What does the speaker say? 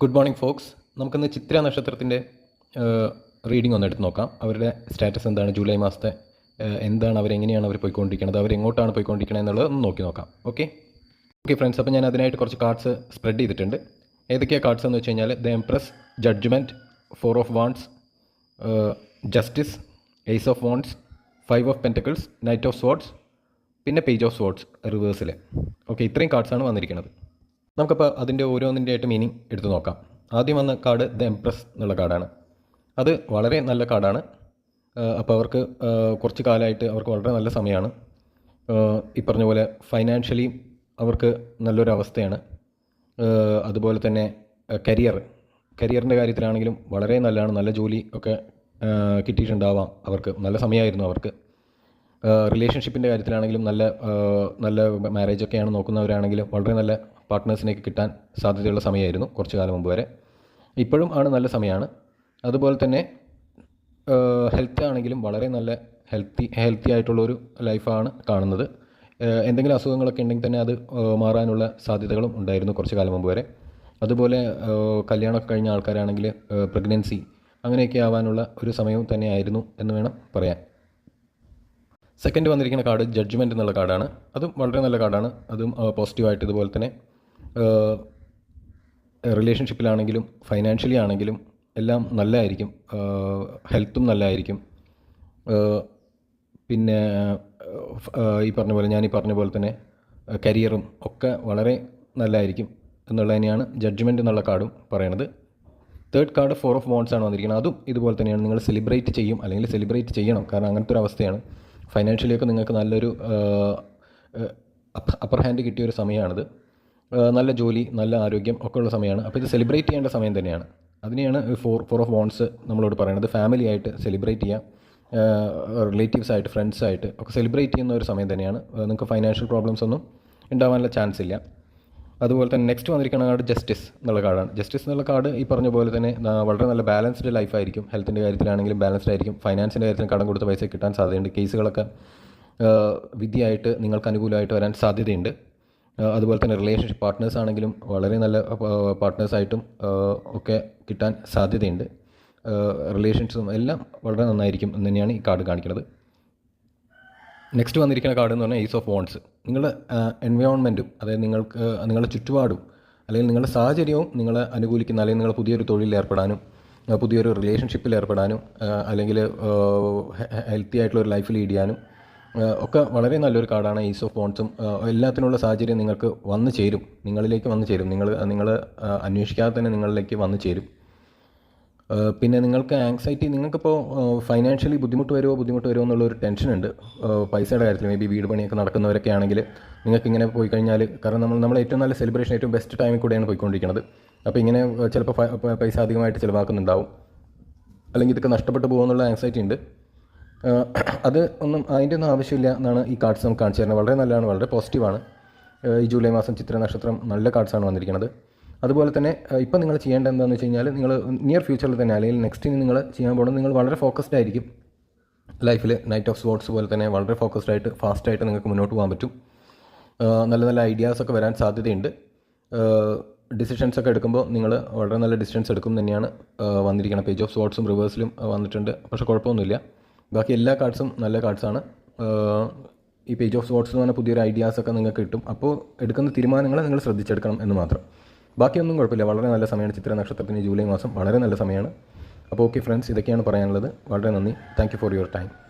Good morning Fox നമുക്കിന്ന് ചിത്ര നക്ഷത്രത്തിന്റെ reading ഒന്ന് എടുത്ത് നോക്കാം. അവരുടെ സ്റ്റാറ്റസ് എന്താണ് ജൂലൈ മാസത്തെ എന്താണ് അവരെങ്ങനെയാണ് അവർ പോയിക്കൊണ്ടിരിക്കുന്നത് അവരെങ്ങോട്ടാണ് പോയിക്കൊണ്ടിരിക്കുന്നത് എന്നുള്ളത് ഒന്ന് നോക്കി നോക്കാം. ഓക്കെ ഓക്കെ ഫ്രണ്ട്സ് അപ്പോൾ ഞാൻ അതിനായിട്ട് കുറച്ച് കാർഡ്സ് സ്പ്രെഡ് ചെയ്തിട്ടുണ്ട്. ഏതൊക്കെയാണ് കാർഡ്സ് എന്ന് വെച്ച് കഴിഞ്ഞാൽ the empress judgement four of wands justice ace of wands five of pentacles knight of swords പിന്നെ പേജ് ഓഫ് സ്വാർഡ്സ് റിവേഴ്സിൽ ഓക്കെ ഇത്രയും കാർഡ്സാണ് വന്നിരിക്കുന്നത്. നമുക്കപ്പോൾ അതിന്റെ ഓരോന്നിന്റെ ആയിട്ട് മീനിങ് എടുത്തു നോക്കാം. ആദ്യം വന്ന കാർഡ് ദ എംപ്രസ് എന്നുള്ള കാർഡാണ് അത് വളരെ നല്ല കാർഡാണ് അപ്പോൾ അവർക്ക് കുറച്ച് കാലമായിട്ട് അവർക്ക് വളരെ നല്ല സമയമാണ് ഈ പറഞ്ഞ പോലെ ഫൈനാൻഷ്യലി അവർക്ക് നല്ലൊരു അവസ്ഥയാണ്. അതുപോലെ തന്നെ കരിയർ കരിയറിന്റെ കാര്യത്തിലാണെങ്കിലും വളരെ നല്ലതാണ്. നല്ല ജോലി ഒക്കെ കിട്ടിയിട്ടുണ്ടാവാം അവർക്ക്. നല്ല സമയമായിരുന്നു അവർക്ക്. റിലേഷൻഷിപ്പിന്റെ കാര്യത്തിലാണെങ്കിലും നല്ല നല്ല മാരേജൊക്കെയാണ് നോക്കുന്നവരാണെങ്കിൽ വളരെ നല്ല പാർട്ട്നേഴ്സിനെയൊക്കെ കിട്ടാൻ സാധ്യതയുള്ള സമയമായിരുന്നു കുറച്ച് കാലം മുമ്പ് വരെ. ഇപ്പോഴും ആണ് നല്ല സമയമാണ്. അതുപോലെ തന്നെ ഹെൽത്ത് ആണെങ്കിലും വളരെ നല്ല ഹെൽത്തി ഹെൽത്തി ആയിട്ടുള്ളൊരു ലൈഫാണ് കാണുന്നത്. എന്തെങ്കിലും അസുഖങ്ങളൊക്കെ ഉണ്ടെങ്കിൽ തന്നെ അത് മാറാനുള്ള സാധ്യതകളും ഉണ്ടായിരുന്നു കുറച്ച് കാലം മുമ്പ് വരെ. അതുപോലെ കല്യാണമൊക്കെ കഴിഞ്ഞ ആൾക്കാരാണെങ്കിൽ പ്രഗ്നൻസി അങ്ങനെയൊക്കെ ആവാനുള്ള ഒരു സമയവും തന്നെയായിരുന്നു എന്ന് വേണം പറയാൻ. സെക്കൻഡ് വന്നിരിക്കുന്ന കാർഡ് ജഡ്ജ്മെന്റ് എന്നുള്ള കാർഡാണ്. അതും വളരെ നല്ല കാർഡാണ്. അതും പോസിറ്റീവായിട്ട് ഇതുപോലെ തന്നെ റിലേഷൻഷിപ്പിലാണെങ്കിലും ഫൈനാൻഷ്യലി ആണെങ്കിലും എല്ലാം നല്ലതായിരിക്കും ഹെൽത്തും നല്ലതായിരിക്കും പിന്നെ ഈ പറഞ്ഞ പോലെ ഞാൻ ഈ പറഞ്ഞ പോലെ തന്നെ കരിയറും ഒക്കെ വളരെ നല്ലതായിരിക്കും എന്നുള്ളത് തന്നെയാണ് ജഡ്ജ്മെന്റ് എന്നുള്ള കാർഡും പറയണത്. Third card four of wands ആണ് വന്നിരിക്കുന്നത്. അതും ഇതുപോലെ തന്നെയാണ്. നിങ്ങൾ സെലിബ്രേറ്റ് ചെയ്യും. അല്ലെങ്കിൽ സെലിബ്രേറ്റ് ചെയ്യണം. കാരണം അങ്ങനത്തെ ഒരു അവസ്ഥയാണ്. ഫൈനാൻഷ്യലി ഒക്കെ നിങ്ങൾക്ക് നല്ലൊരു അപ്പർ ഹാൻഡ് കിട്ടിയ ഒരു സമയമാണിത് നല്ല ജോലി നല്ല ആരോഗ്യം ഒക്കെ ഉള്ള സമയമാണ്. അപ്പോൾ ഇത് സെലിബ്രേറ്റ് ചെയ്യേണ്ട സമയം തന്നെയാണ്. അതിനെയാണ് ഫോർ ഫോർ ഓഫ് വോൺസ് നമ്മളോട് പറയുന്നത് ഫാമിലി ആയിട്ട് സെലിബ്രേറ്റ് ചെയ്യാം. റിലേറ്റീവ്സ് ആയിട്ട് ഫ്രണ്ട്സ് ആയിട്ട് ഒക്കെ സെലിബ്രേറ്റ് ചെയ്യുന്ന ഒരു സമയം തന്നെയാണ്. നിങ്ങൾക്ക് ഫൈനാൻഷ്യൽ പ്രോബ്ലംസ് ഒന്നും ഉണ്ടാവാനുള്ള ചാൻസ് ഇല്ല. അതുപോലെ തന്നെ നെക്സ്റ്റ് വന്നിരിക്കുന്ന കാർഡ് ജസ്റ്റിസ് എന്നുള്ള കാർഡാണ് ജസ്റ്റിസ് എന്നുള്ള കാർഡ് ഈ പറഞ്ഞ പോലെ തന്നെ വളരെ നല്ല ബാലൻസ്ഡ് ലൈഫായിരിക്കും ഹെൽത്തിന്റെ കാര്യത്തിലാണെങ്കിലും ബാലൻസ്ഡ് ആയിരിക്കും. ഫൈനാൻസിന്റെ കാര്യത്തിൽ കടം കൊടുത്ത പൈസ കിട്ടാൻ സാധ്യതയുണ്ട്. കേസുകളൊക്കെ വിധിയായിട്ട് നിങ്ങൾക്ക് അനുകൂലമായിട്ട് വരാൻ സാധ്യതയുണ്ട്. അതുപോലെ തന്നെ റിലേഷൻഷിപ്പ് പാർട്ട്നേഴ്സ് ആണെങ്കിലും വളരെ നല്ല പാർട്ട്നേഴ്സായിട്ടും ഒക്കെ കിട്ടാൻ സാധ്യതയുണ്ട്. റിലേഷൻസും എല്ലാം വളരെ നന്നായിരിക്കും എന്ന് തന്നെയാണ് ഈ കാർഡ് കാണിക്കുന്നത്. നെക്സ്റ്റ് വന്നിരിക്കുന്ന കാർഡ് എന്ന് പറഞ്ഞാൽ ഈസ് ഓഫ് വോൺസ് നിങ്ങളുടെ എൻവയോൺമെന്റും അതായത് നിങ്ങൾക്ക് നിങ്ങളുടെ ചുറ്റുപാടും അല്ലെങ്കിൽ നിങ്ങളുടെ സാഹചര്യവും നിങ്ങളെ അനുകൂലിക്കുന്ന അല്ലെങ്കിൽ നിങ്ങൾ പുതിയൊരു തൊഴിലിൽ ഏർപ്പെടാനും പുതിയൊരു റിലേഷൻഷിപ്പിൽ ഏർപ്പെടാനും അല്ലെങ്കിൽ ഹെൽത്തി ആയിട്ടുള്ള ഒരു ലൈഫ് ലീഡ് ചെയ്യാനും ഒക്കെ വളരെ നല്ലൊരു കാർഡാണ് ഈസ് ഓഫ് വോൺസും എല്ലാത്തിനുള്ള സാഹചര്യം നിങ്ങൾക്ക് വന്നു ചേരും. നിങ്ങളിലേക്ക് വന്നു ചേരും. നിങ്ങൾ നിങ്ങൾ അന്വേഷിക്കാതെ തന്നെ നിങ്ങളിലേക്ക് വന്നു ചേരും. പിന്നെ നിങ്ങൾക്ക് ആങ്സൈറ്റി നിങ്ങൾക്കിപ്പോൾ ഫൈനാൻഷ്യലി ബുദ്ധിമുട്ട് വരുമോ ബുദ്ധിമുട്ട് വരുമോ എന്നുള്ളൊരു ടെൻഷനുണ്ട് പൈസയുടെ കാര്യത്തിൽ മേ ബി വീട് പണിയൊക്കെ നടക്കുന്നവരൊക്കെ ആണെങ്കിൽ നിങ്ങൾക്ക് ഇങ്ങനെ പോയി കഴിഞ്ഞാൽ കാരണം നമ്മൾ നമ്മൾ ഏറ്റവും നല്ല സെലിബ്രേഷൻ ഏറ്റവും ബെസ്റ്റ് ടൈമിൽ കൂടെയാണ് പോയിക്കൊണ്ടിരിക്കുന്നത് അപ്പോൾ ഇങ്ങനെ ചിലപ്പോൾ പൈസ അധികമായിട്ട് ചിലവാക്കുന്നുണ്ടാവും. അല്ലെങ്കിൽ ഇതൊക്കെ നഷ്ടപ്പെട്ടു പോകുമെന്നുള്ള ആങ്സൈറ്റി ഉണ്ട്. അത് ഒന്നും അതിന്റെ ഒന്നും ആവശ്യമില്ല എന്നാണ് ഈ കാർഡ്സ് നമുക്ക് കാണിച്ചു തരുന്നത്. വളരെ നല്ലതാണ് വളരെ പോസിറ്റീവാണ് ഈ ജൂലൈ മാസം ചിത്ര നക്ഷത്രം നല്ല കാർഡ്സാണ് വന്നിരിക്കുന്നത് അതുപോലെ തന്നെ ഇപ്പം നിങ്ങൾ ചെയ്യേണ്ടത് എന്താണെന്ന് വെച്ച് കഴിഞ്ഞാൽ നിങ്ങൾ നിയർ ഫ്യൂച്ചറിൽ തന്നെ അല്ലെങ്കിൽ നെക്സ്റ്റ് ഇനി നിങ്ങൾ ചെയ്യാൻ പോകുന്നത് നിങ്ങൾ വളരെ ഫോക്കസ്ഡ് ആയിരിക്കും. ലൈഫിൽ നൈറ്റ് ഓഫ് സ്പോർട്സ് പോലെ തന്നെ വളരെ ഫോക്കസ്ഡ് ആയിട്ട് ഫാസ്റ്റ് ആയിട്ട് നിങ്ങൾക്ക് മുന്നോട്ട് പോകാൻ പറ്റും. നല്ല നല്ല ഐഡിയാസ് ഒക്കെ വരാൻ സാധ്യതയുണ്ട്. ഡിസിഷൻസ് ഒക്കെ എടുക്കുമ്പോൾ നിങ്ങൾ വളരെ നല്ല ഡിസിഷൻസ് എടുക്കും തന്നെയാണ് വന്നിരിക്കുന്നത് പേജ് ഓഫ് സ്പോർട്സും റിവേഴ്സിലും വന്നിട്ടുണ്ട്. പക്ഷേ കുഴപ്പമൊന്നുമില്ല. ബാക്കി എല്ലാ കാർഡ്സും നല്ല കാർഡ്സാണ് ഈ പേജ് ഓഫ് സ്പോർട്സ് എന്ന് പറഞ്ഞാൽ പുതിയൊരു ഐഡിയാസൊക്കെ നിങ്ങൾക്ക് കിട്ടും. അപ്പോൾ എടുക്കുന്ന തീരുമാനങ്ങൾ നിങ്ങൾ ശ്രദ്ധിച്ചെടുക്കണം എന്ന് മാത്രം. ബാക്കിയൊന്നും കുഴപ്പമില്ല. വളരെ നല്ല സമയമാണ് ചിത്ര നക്ഷത്രത്തിന് ജൂലൈ മാസം. വളരെ നല്ല സമയമാണ്. അപ്പോൾ ഓക്കെ ഫ്രണ്ട്സ് ഇതൊക്കെയാണ് പറയാനുള്ളത്. വളരെ നന്ദി. Thank for your time.